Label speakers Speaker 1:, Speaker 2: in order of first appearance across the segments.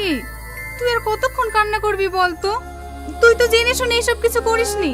Speaker 1: এই, তুই আর কতক্ষণ কান্না করবি বলতো? তুই তো জেনে শুনে এসব কিছু করিসনি।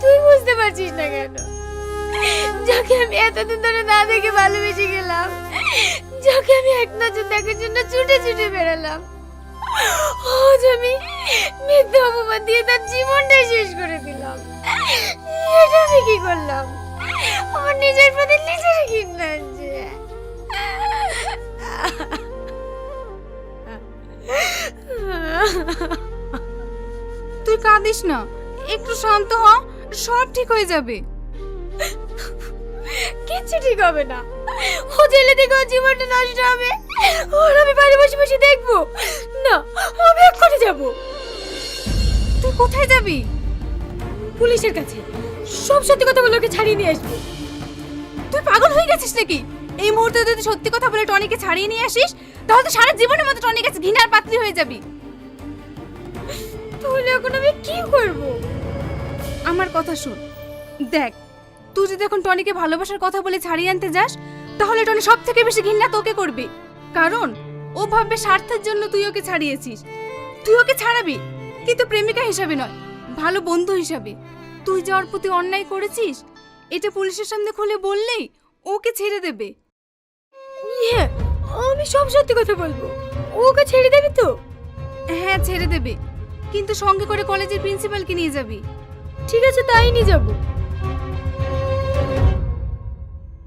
Speaker 2: তুই বুঝতে পারছিস না কেন? যাকে আমি এতদিন ধরে না দেখে ভালোবেসে গেলাম, যাকে আমি এক নজর দেখার জন্য ছুটে ছুটে বেড়ালাম, আজ আমি মিথ্যে অপমান দিয়ে তার জীবনটাই শেষ করে দিলাম। এটা আমি কি করলাম? আমার নিজের প্রতি নিজের ঘৃণা
Speaker 1: তুই কাঁদিস না। একটু শান্ত হ, সব ঠিক হয়ে যাবে।
Speaker 2: কিচ্ছু ঠিক হবে না। ও জেলে থেকে ওর জীবনটা নষ্ট হবে। ওর আমি বাড়ি বসে বসে দেখব। না, আমি এক্ষুনি যাব।
Speaker 1: তুই কোথায় যাবি?
Speaker 2: পুলিশের কাছে। সব সত্যি কথা বলে ওকে ছাড়িয়ে নিয়ে আসব।
Speaker 1: তুই পাগল হয়ে গেছিস নাকি? এই মুহূর্তে যদি সত্যি কথা বলে টনিকে ছাড়িয়ে নিয়ে আসিস, তাহলে তো সারা জীবনের মতো টনির কাছে ঘৃণার পাত্রী হয়ে যাবি।
Speaker 2: তাহলে এখন আমি কি করব?
Speaker 1: আমার কথা শোন। দেখ, তুই যদি এখন টনিকে ভালোবাসার কথা বলে ছাড়িয়ে আনতে যাস, তাহলে টনি সব থেকে বেশি ঘৃণা তোকে করবে। কারণ, ও ভাববে স্বার্থের জন্য তুই ওকে ছাড়িয়েছিস। তুই ওকে ছাড়াবি, কিন্তু প্রেমিকা হিসাবে নয়, ভালো বন্ধু হিসাবে। তুই যাওয়ার প্রতি অন্যায় করেছিস, এটা পুলিশের সামনে খুলে বললেই ওকে ছেড়ে দেবে।
Speaker 2: হ্যাঁ আমি সব সত্যি কথা বলব। ওকে ছেড়ে দেবি তো?
Speaker 1: হ্যাঁ ছেড়ে দেবে। কিন্তু সঙ্গে করে কলেজের প্রিন্সিপালকে নিয়ে যাবি।
Speaker 2: ঠিক আছে তাই নিয়ে যাব।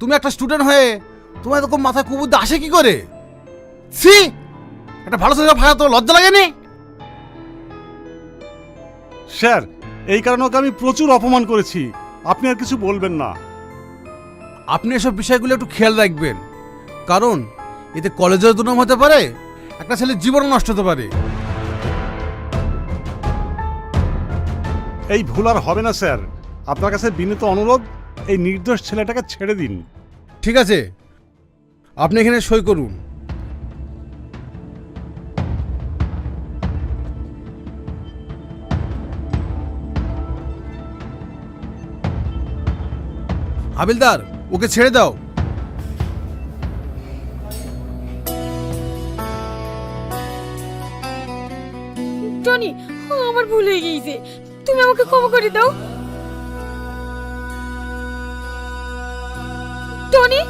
Speaker 3: তুমি একটা স্টুডেন্ট হয়ে তোমার এরকম মাথায় কুবুদ্ধি আসে কি করে? সি একটা ভালো ছেলে ভাড়া তো লজ্জা লাগেনি?
Speaker 4: স্যার এই কারণে ওকে আমি প্রচুর অপমান করেছি। আপনি আর কিছু বলবেন না।
Speaker 3: আপনি এসব বিষয়গুলো একটু খেয়াল রাখবেন। কারণ এতে কলেজের দুর্নাম হতে পারে একটা ছেলের জীবন নষ্ট হতে পারে।
Speaker 4: এই ভুল আর হবে না স্যার। আপনার কাছে বিনীত অনুরোধ এই নির্দোষ ছেলেটাকে ছেড়ে দিন।
Speaker 3: ঠিক আছে। আপনি এখানে সই করুন। হাবিলদার ওকে ছেড়ে দাও।
Speaker 2: টনি আমার ভুল হয়ে গিয়েছে। তুমি আমাকে ক্ষমা করে দাও। Tony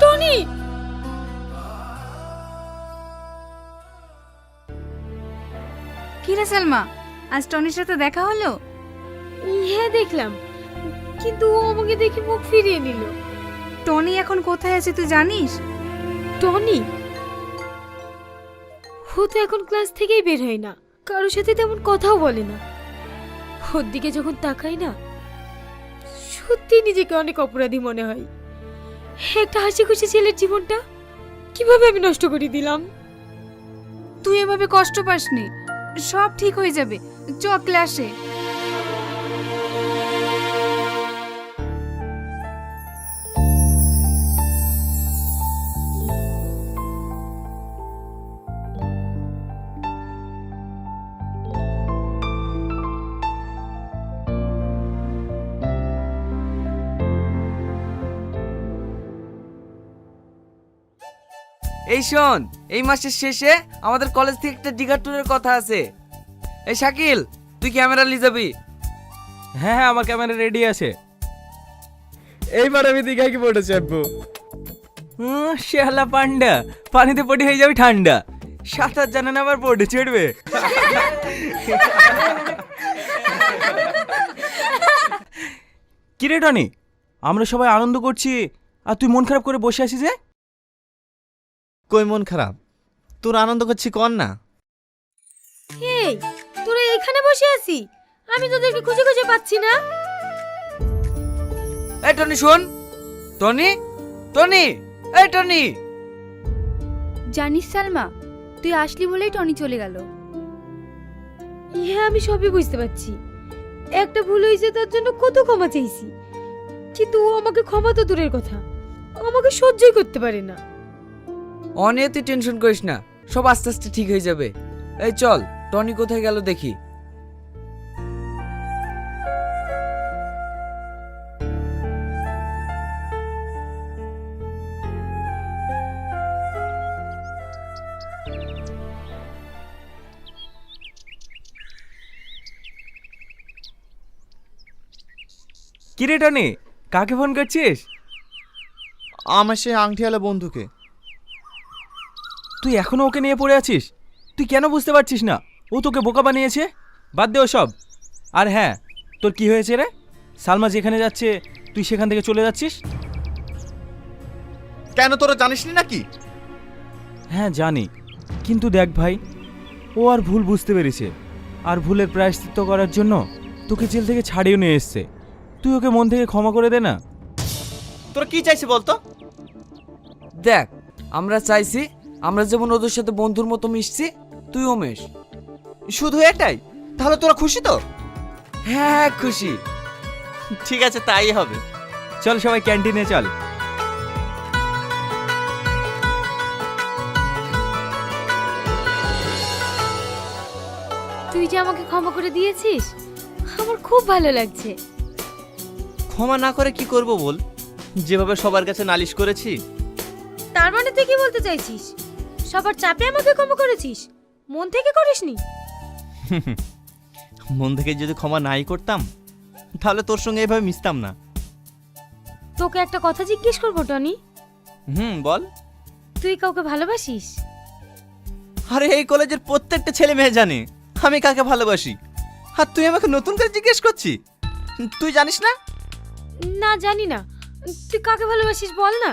Speaker 2: Tony!
Speaker 1: কি রে সালমা আজ টনির সাথে দেখা হলো?
Speaker 2: হ্যাঁ দেখলাম। কিন্তু ও আমাকে দেখে মুখ ফিরিয়ে নিল।
Speaker 1: টনি এখন কোথায় আছে তুই জানিস?
Speaker 2: টনি? ও তো এখন ক্লাস থেকেই বের হয় না। কারোর সাথে তেমন কথাও বলে না। ওর দিকে যখন তাকাই না, সত্যি নিজেকে অনেক অপরাধী মনে হয়। একটা হাসি খুশি ছেলের জীবনটা কীভাবে আমি নষ্ট করে দিলাম?
Speaker 1: তুই এভাবে কষ্ট পাসনি, সব ঠিক হয়ে যাবে, চ ক্লাসে
Speaker 5: এই শোন, এই মাসের শেষে আমাদের কলেজ থেকে একটা দিঘা ট্যুরের কথা আছে। এই শাকিল, তুই ক্যামেরা নিয়ে যাবি?
Speaker 6: হ্যাঁ হ্যাঁ আমার ক্যামেরা রেডি আছে। এইবার আমি দীঘায় কি পড়ে চাপবো শেহালা পান্ডা, পানিতে পড়ে হয়ে যাবে ঠান্ডা। সাঁতার জানে না আবার পড়ে চড়বে কিরে টনি, আমরা সবাই আনন্দ করছি, আর তুই মন খারাপ করে বসে আছিস যে?
Speaker 7: কই মন খারাপ? তোর আনন্দ করছি কর না।
Speaker 2: এই তোরা এখানে বসে আছি। আমি তোদেরকে খুঁজে খুঁজে পাচ্ছি না।
Speaker 5: এই টনি শোন। টনি? টনি? এই টনি!
Speaker 1: জানিস সালমা তুই আসলি বলেই টনি চলে গেল।
Speaker 2: হ্যাঁ আমি সবই বুঝতে পারছি। একটা ভুল হয়েছে তার জন্য কত ক্ষমা চাইছি। কিন্তু ও আমাকে ক্ষমা তো দূরের কথা। আমাকে সহ্যই করতে পারে না।
Speaker 5: অনে তুই টেনশন করিস না সব আস্তে আস্তে ঠিক হয়ে যাবে। এই চল টনি কোথায় গেল দেখি।
Speaker 6: কিরে টনি কাকে ফোন করছিস?
Speaker 7: আমার সেই আংটিওয়ালা বন্ধুকে।
Speaker 6: তুই এখনও ওকে নিয়ে পড়ে আছিস? তুই কেন বুঝতে পারছিস না? ও তোকে বোকা বানিয়েছে? বাদ দে সব আর হ্যাঁ তোর কি হয়েছে রে? সালমা যেখানে যাচ্ছে তুই সেখান থেকে চলে যাচ্ছিস?
Speaker 7: কেন তোরা জানিস নি নাকি?
Speaker 6: হ্যাঁ জানি। কিন্তু দেখ ভাই ও আর ভুল বুঝতে পেরেছে। আর ভুলের প্রায়শ্চিত্ত করার জন্য তোকে জেল থেকে ছাড়িয়ে নিয়ে এসছে। তুই ওকে মন থেকে ক্ষমা করে দে না।
Speaker 7: তোরা কি চাইছে বলতো?
Speaker 5: দেখ আমরা চাইছি আমরা যেমন ওদের সাথে বন্ধুর মতো মিশছি তুইও মেশ।
Speaker 7: শুধু এটাই তাহলে তোরা খুশি তো?
Speaker 5: হ্যাঁ খুশি।
Speaker 7: ঠিক আছে তাই হবে।
Speaker 6: চল সবাই ক্যান্টিনে চল।
Speaker 2: তুই যে আমাকে ক্ষমা করে দিয়েছিস আমার খুব ভালো লাগছে।
Speaker 7: ক্ষমা না করে কি করব বল? যেভাবে সবার কাছে নালিশ করেছি।
Speaker 2: তার মানে তুই কি বলতে চাইছিস? সবার চাপে আমাকে ক্ষমা করেছিস? মন থেকে করিসনি?
Speaker 7: মন থেকে যদি ক্ষমা নাই করতাম তাহলে তোর সঙ্গে এভাবে মিশতাম না।
Speaker 2: তোকে একটা কথা জিজ্ঞেস করব টনি।
Speaker 7: হুম বল।
Speaker 2: তুই কাউকে ভালোবাসিস?
Speaker 7: আরে এই কলেজের প্রত্যেকটা ছেলে মেয়ে জানে আমি কাকে ভালোবাসি। আর তুই আমাকে নতুন করে জিজ্ঞেস করছি তুই জানিস না?
Speaker 2: না জানি না। তুই কাকে ভালোবাসিস বল না।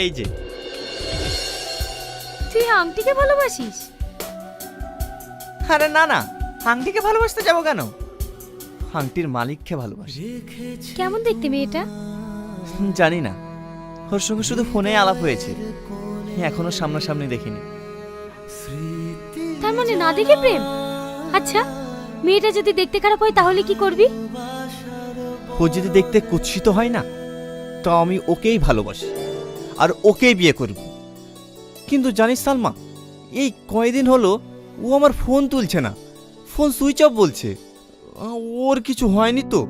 Speaker 7: এই যে
Speaker 2: তুই আংটিকে ভালোবাসিস?
Speaker 7: আরে না না। আংটিকে ভালোবাসতে যাব কেন? আংটির মালিককে ভালোবাসি।
Speaker 2: কেমন দেখতে মেয়েটা?
Speaker 7: জানি না। ওর সঙ্গে শুধু ফোনে আলাপ হয়েছে। এখনও সামনাসামনি দেখিনি।
Speaker 2: তার মানে না দেখে প্রেম? আচ্ছা মেয়েটা যদি দেখতে খারাপ হয় তাহলে কি করবি?
Speaker 7: ও যদি দেখতে কুৎসিত হয় না তো আমি ওকেই ভালোবাসি। আর ওকেই বিয়ে করব। কিন্তু জানিস সালমা এই কয়দিন হলো ও আমার ফোন তুলছে না ফোন সুইচ অফ বলছে। ওর কিছু হয়নি তো?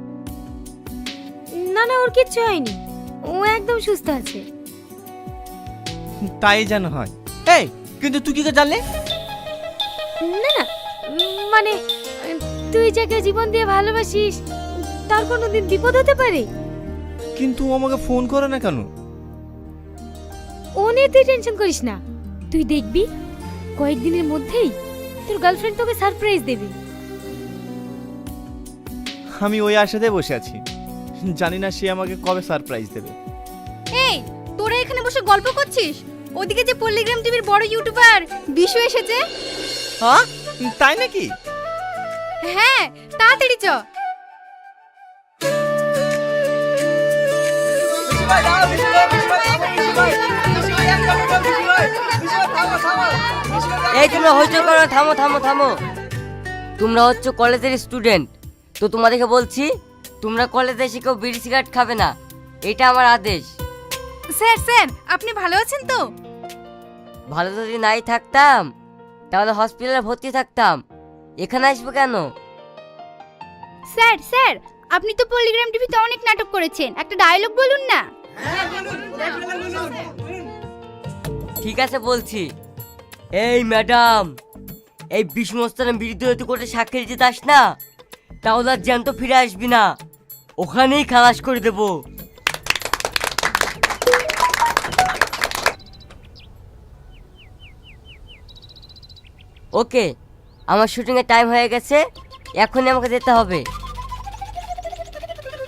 Speaker 2: না না ওর কিচ্ছু হয়নি। ও একদম সুস্থ আছে।
Speaker 7: তাই যেন হয়। এই কিন্তু তুই কি করে জানলে?
Speaker 2: না না মানে তুই যাকে জীবন দিয়ে ভালোবাসিস তার কোনোদিন বিপদ হতে পারে?
Speaker 7: কিন্তু ও আমাকে ফোন করে না কেন?
Speaker 2: ও নিয়ে তুই টেনশন করিস না। তুই দেখবি কয়েকদিনের মধ্যেই তোর গার্লফ্রেন্ড তোকে সারপ্রাইজ দেবে।
Speaker 7: আমি ওই আশাতে বসে আছি। জানি না সে আমাকে কবে সারপ্রাইজ দেবে।
Speaker 1: এই তোরা এখানে বসে গল্প করছিস? ওদিকে যে পল্লিগ্রাম টিভির বড় ইউটিউবার বিশু এসেছে।
Speaker 7: হ্যাঁ? তাই নাকি?
Speaker 1: হ্যাঁ তাড়াতাড়ি চ।
Speaker 8: এই তোমরা হইচই করো থামো থামো থামো। তোমরা হচ্ছে কলেজের স্টুডেন্ট তো তোমাদেরকে বলছি তোমরা কলেজে এসে কেউ বিড়ি সিগারেট খাবে না। এটা আমার আদেশ।
Speaker 1: স্যার স্যার আপনি ভালো আছেন তো?
Speaker 8: ভালো যদি নাই থাকতাম তাহলে হসপিটালে ভর্তি থাকতাম। এখানে আসব কেন?
Speaker 1: স্যার স্যার আপনি তো পল্লিগ্রাম টিভিতে অনেক নাটক করেছেন। একটা ডায়লগ বলুন না।
Speaker 8: ঠিক আছে বলছি। এই ম্যাডাম, এই বিষ্ণুস্থানের বিরুদ্ধে যদি কোর্টে সাক্ষী দিতে যাস না, তাহলে আর জ্যান্ত ফিরে আসবি না। ওখানেই খালাস করে দেবো। ওকে, আমার শুটিংয়ের টাইম হয়ে গেছে, এখনই আমাকে যেতে হবে।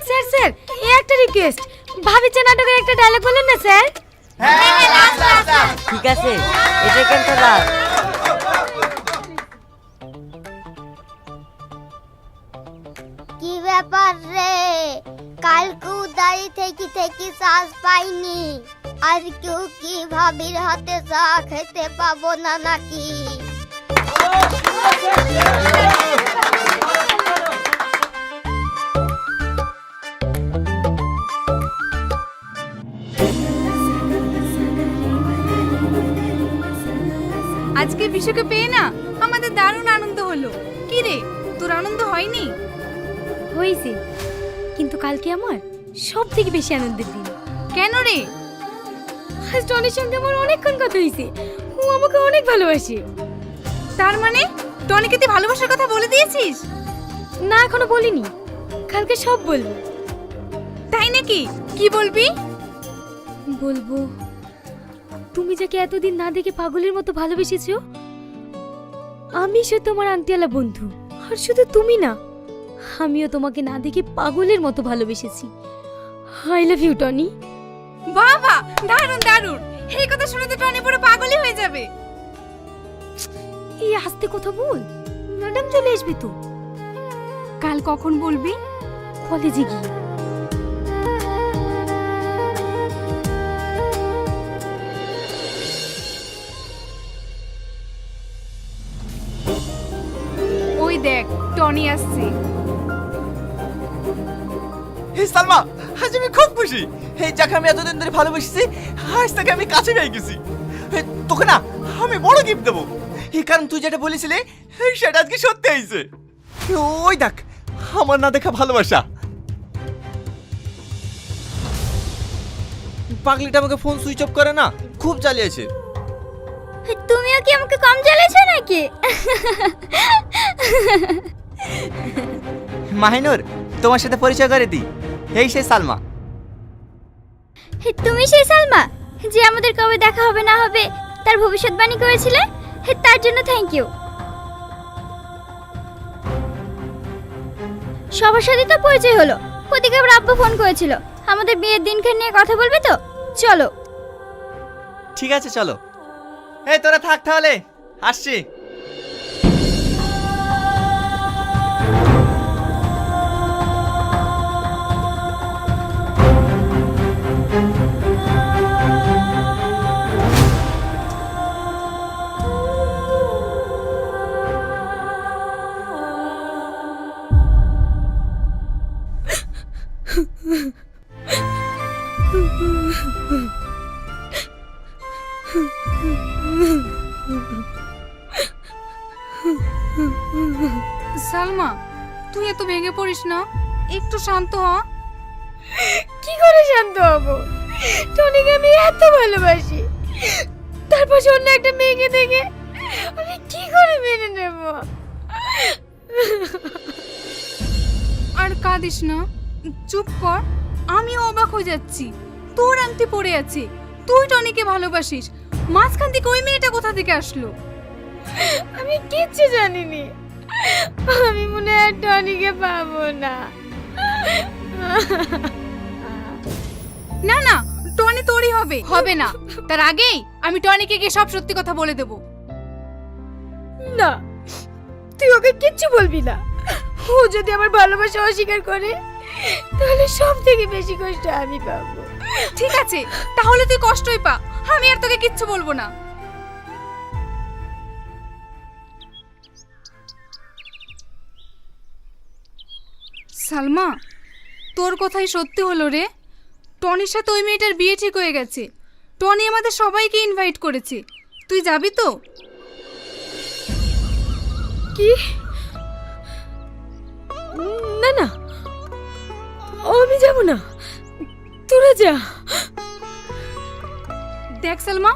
Speaker 2: স্যার স্যার একটা রিকোয়েস্ট ভাবিছে নাটকের একটা ডায়লগ বলুন না, স্যার?
Speaker 8: ঠিক আছে, এটা কিন্তু লাস্ট
Speaker 9: কি ব্যাপার রে? কালকে উদারি থেকে থেকে শ্বাস পাইনি। আর কেউ কি ভাবির হাতে চা খেতে পাবো না নাকি?
Speaker 1: বিশুকে পেয়ে না? আমাদের দারুণ আনন্দ হলো। কি রে তোর আনন্দ হয়নি?
Speaker 2: হয়েছে কিন্তু কালকে আমার সব থেকে বেশি আনন্দের দিন।
Speaker 1: কেন রে?
Speaker 2: আজ টনির সঙ্গে আমার অনেকক্ষণ কথা হয়েছে। ও আমাকে অনেক ভালোবাসে।
Speaker 1: তার মানে টনিকে তুই ভালোবাসার কথা বলে দিয়েছিস?
Speaker 2: না এখনও বলিনি। কালকে সব বলব।
Speaker 1: তাই নাকি? কি বলবি?
Speaker 2: বলব তুমি যাকে এতদিন না দেখে পাগলের মতো ভালোবেসেছো আমি সে তোমার আংটিওয়ালা বন্ধু আর শুধু তুমি না আমিও তোমাকে না দেখে পাগলের মতো ভালোবেসেছি। I love you Tony.
Speaker 1: বাবা দারুণ দারুণ। এই কথা শুনে তো টনি পুরো পাগলই হয়ে যাবে।
Speaker 2: এই আস্তে কথা বল ম্যাডাম চলে আসবে তো।
Speaker 1: কাল কখন বলবি?
Speaker 2: কলেজে গিয়ে।
Speaker 1: টনি আসছে।
Speaker 7: হে সালমা আজ আমি খুব খুশি। এই যাকে আমি এতদিন ধরে ভালোবেসেছি আজ তাকে আমি কাছে পেয়ে গেছি। হে, তোকে না আমি বড় গিফট দেবো। এই কারণ তুই যেটা বলেছিলি সেটা আজকে সত্যি হয়েছে। ওই দেখ আমার না দেখা ভালোবাসা। পাগলিটা আমাকে ফোন সুইচ অফ করে না খুব জ্বালিয়েছে
Speaker 2: তুমিও কি আমাকে কম জ্বালেছো নাকি?
Speaker 7: মাহিনুর তোমার সাথে পরিচয় করে দিই। এই সেই সালমা।
Speaker 2: তুমি সেই সালমা? যে আমাদের কবে দেখা হবে না হবে তার ভবিষ্যৎবাণী করেছিলে? তার জন্য থ্যাংক ইউ সবার সাথে তো পরিচয় হলো। ওদিকে আবার আব্বু ফোন করেছিল। আমাদের বিয়ের দিনখান নিয়ে কথা বলবে তো? চলো।
Speaker 7: ঠিক আছে চলো। এই তোরা থাক তাহলে। আসছি।
Speaker 1: শান্ত
Speaker 2: টনিকে আমি এত ভালোবাসি। তারপর অন্য একটা মেয়েকে দেখে আমি কি করে মেনে নেব?
Speaker 1: আর কাঁদিস না। চুপ কর আমিও অবাক হয়ে যাচ্ছি। তোর আংটি পড়ে আছে। তুই টনিকে ভালোবাসিস। মাঝখান থেকে ওই মেয়েটা কোথা থেকে আসলো?
Speaker 2: আমি কিচ্ছু জানিনি। আমি মনে হয় টনিকে পাবো না।
Speaker 1: না না টনি তোরই হবে। হবে না। তার আগেই আমি টনিকে গিয়ে সব সত্যি কথা বলে দেবো।
Speaker 2: না তুই ওকে কিচ্ছু বলবি না। ও যদি আমার ভালোবাসা অস্বীকার করে তাহলে সব থেকে বেশি কষ্ট আমি পাবো।
Speaker 1: ঠিক আছে তাহলে তুই কষ্টই পা। আমি আর তোকে কিচ্ছু বলব না। সালমা তোর কথাই সত্যি হলো রে। টনির সাথে ওই মেয়েটার বিয়ে ঠিক হয়ে গেছে। টনি আমাদের সবাইকে ইনভাইট করেছে। তুই যাবি তো?
Speaker 2: কি? না না। আমি যাব না। তোরা যা।
Speaker 1: দেখ সালমা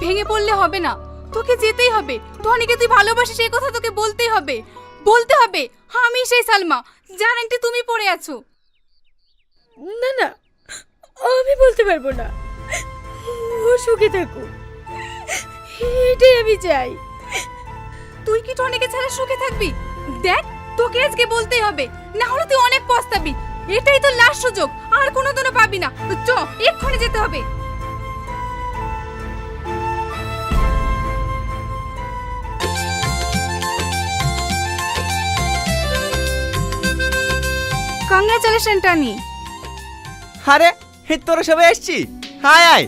Speaker 1: ভেঙে পড়লে হবে না। তোকে যেতেই হবে। টনিকে তুই ভালোবাসিস এই কথা তোকে বলতেই হবে। বলতে হবে আমি সেই সালমা যার আংটি তুমি পড়ে আছো।
Speaker 2: না না। আমি বলতে পারব না। ও সুখে থাকুক এটাই আমি চাই।
Speaker 1: তুই কি টনিকে ছাড়া সুখে থাকবি? দেখ তোকে আজকে বলতেই হবে। না হলে তুই অনেক পস্তাবি। এটাই তো লাস্ট সুযোগ। আর কোনোদিনও পাবি না। তো চ এক্ষুনি যেতে হবে। কংগ্রাচুলেশন টনি
Speaker 7: আরে হে তোরা সবাই এসছি হায় আয়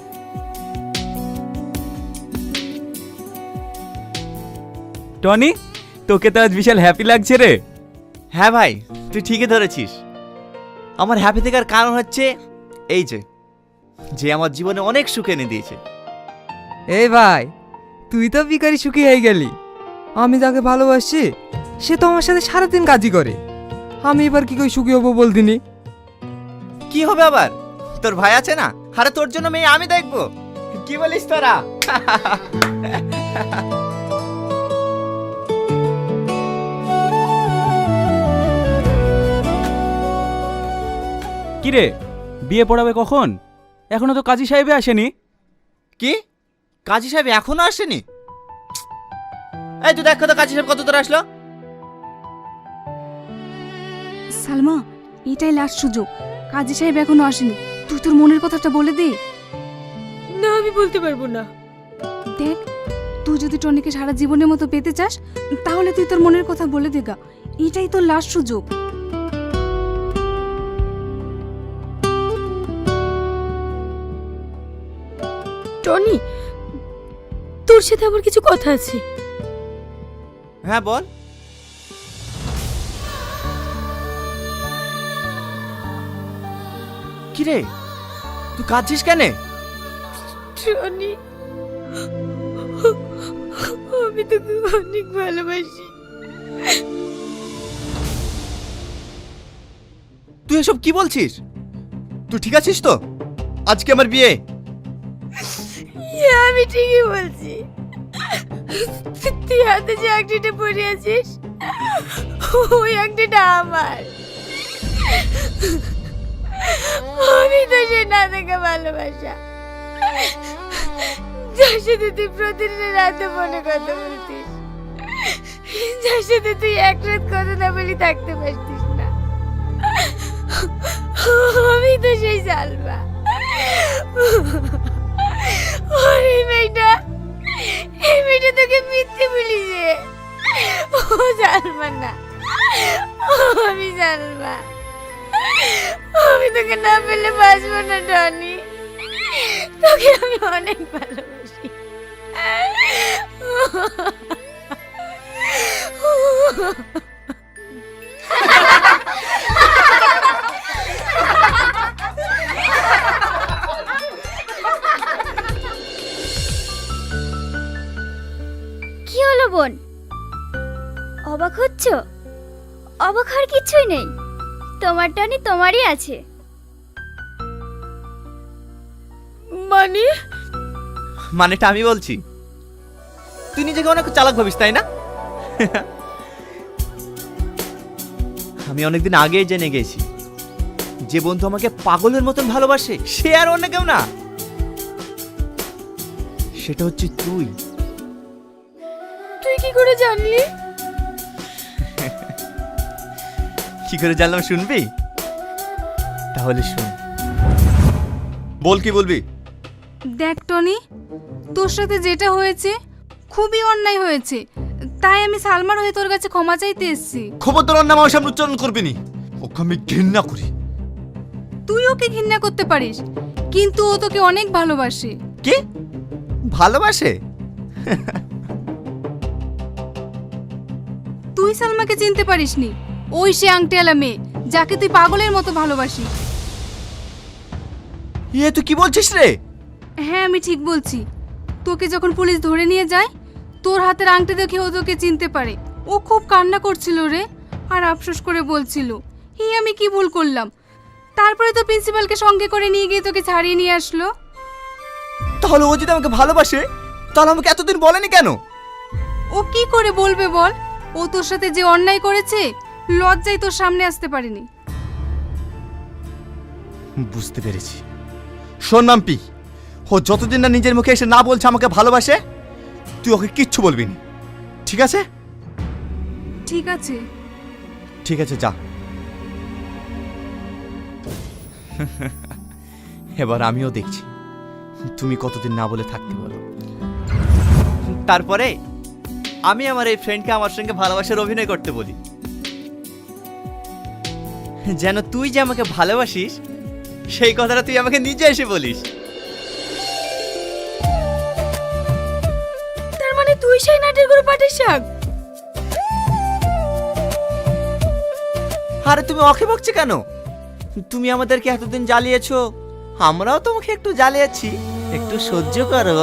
Speaker 6: টনি তোকে তো আজ বিশাল হ্যাপি লাগছে রে।
Speaker 7: হ্যাঁ ভাই তুই ঠিকই ধরেছিস। আমার হ্যাপি থাকার কারণ হচ্ছে এই যে যে আমার জীবনে অনেক সুখ এনে দিয়েছে।
Speaker 5: এই ভাই তুই তো বিকারি সুখী হয়ে গেলি। আমি যাকে ভালোবাসি সে তো আমার সাথে সারাদিন কাজই করে। আমি এবার কি করে সুখী হব বলদিনি?
Speaker 7: কি হবে আবার? তোর ভাই আছে না? আরে তোর জন্য মেয়ে আমি দেখব। কি বলিস তোরা?
Speaker 6: কি রে? বিয়ে পড়াবে কখন? এখনও তো কাজী সাহেবে আসেনি।
Speaker 7: কি? কাজী সাহেব এখনও আসেনি? এই তুই দেখো তো কাজী সাহেব কত দূর আসলো।
Speaker 1: সালমা এটাই লাস্ট সুযোগ। কাজী সাহেব এখনও আসেনি। তুই তোর মনের কথাটা বলে দে।
Speaker 2: না আমি বলতে পারব না।
Speaker 1: দেখ তুই যদি টনিকে সারা জীবনের মতো পেতে চাস তাহলে তুই তোর মনের কথা বলে দে গা। এটাই তোর লাস্ট সুযোগ।
Speaker 2: টনি তোর সাথে আমার কিছু কথা আছে।
Speaker 7: হ্যাঁ বল। কিরে? তুই কাঁদছিস কেন?
Speaker 2: টনি আমি তোকে অনেক ভালোবাসি।
Speaker 7: তুই এসব কি বলছিস? তুই ঠিক আছিস তো? আজকে আমার বিয়ে।
Speaker 2: ইয়ে, আমি ঠিকই বলছি। তুই হাতে যে আংটিটা পরে আছিস ওই আংটিটা আমার। আমি তো সে না দেখে ভালোবাসা। যার সাথে তুই প্রতিদিন রাতে মনে কথা বলতিস। যার সাথে তুই এক রাত কথা না বলি থাকতে পারতিস না। আমি তো সেই জালবা এই মেয়েটা এই মেয়েটা তোকে মিথ্যে বলিছে। ও সালমা না আমি সালমা। আমি তোকে না পেলে বাঁচবো না, টনি। তোকে আমি অনেক ভালোবাসি।
Speaker 9: কি হলো বোন? অবাক হচ্ছ? অবাক হওয়ার কিছুই নেই। তোমার টনি তোমারই আছে।
Speaker 2: মানে?
Speaker 7: মানেটা আমি বলছি। তুই নিজেকে অনেক চালাক ভাবিস তাই না? আমি অনেকদিন আগেই জেনে গেছি। যে বন্ধু আমাকে পাগলের মতন ভালোবাসে সে আর অন্য কেউ না। সেটা হচ্ছে তুই।
Speaker 2: তুই কি করে জানলি?
Speaker 7: কি করে জানলাম শুনবি? তাহলে শুন। বল কি বলবি?
Speaker 1: দেখ টনি তোর সাথে যেটা হয়েছে খুবই অন্যায় হয়েছে। তাই আমি সালমার হয়ে তোর কাছে ক্ষমা চাইতে এসেছি।
Speaker 7: খবরদার অন্য আমার সামনে উচ্চারণ করবি নি। ওকে আমি ঘৃণা করি।
Speaker 1: তুই ওকে ঘৃণা করতে পারিস কিন্তু ও তোকে অনেক ভালোবাসে।
Speaker 7: কি? ভালোবাসে?
Speaker 1: তুই সালমাকে চিনতে পারিসনি। ওই সে আংটিয়ালা মেয়ে যাকে তুই পাগলের মতো ভালোবাসি।
Speaker 7: ইয়ে তুই কি বলছিস রে?
Speaker 1: হ্যাঁ আমি ঠিক বলছি। তোকে যখন পুলিশ ধরে নিয়ে যায় তোর হাতের আংটি দেখে ও তোকে চিনতে পারে। ও খুব কান্না করছিল রে আর আফসোস করে বলছিল হি আমি কি ভুল করলাম? তারপরে তো প্রিন্সিপালকে সঙ্গে করে নিয়ে গিয়ে তোকে ছাড়িয়ে নিয়ে আসলো।
Speaker 7: তাহলে ও যদি আমাকে ভালোবাসে তাহলে আমাকে এতদিন বলেনি কেন?
Speaker 1: ও কি করে বলবে বল? ও তোর সাথে যে অন্যায় করেছে লজ্জায় তোর সামনে আসতে পারিনি।
Speaker 7: বুঝতে পেরেছি। শোন মাম্পি ও যতদিন না নিজের মুখে এসে না বলছে আমাকে ভালোবাসে তুই ওকে কিচ্ছু বলবি না। ঠিক আছে?
Speaker 1: ঠিক আছে।
Speaker 7: ঠিক আছে যা। এবার আমিও দেখছি। তুমি কতদিন না বলে থাকতে পারো তারপরে আমি আমার এই ফ্রেন্ডকে আমার সঙ্গে ভালোবাসার অভিনয় করতে বলি। যেন তুই যে আমাকে ভালোবাসিস সেই কথাটা তুই আমাকে নিজে এসে বলিস।
Speaker 2: তার মানে তুই সেই নাটের গুরু পাটের শাক
Speaker 7: আরে তুমি অখে বকছে কেন? তুমি আমাদেরকে এতদিন জ্বালিয়েছো আমরাও তোমাকে একটু জ্বালিয়েছি। একটু সহ্য করো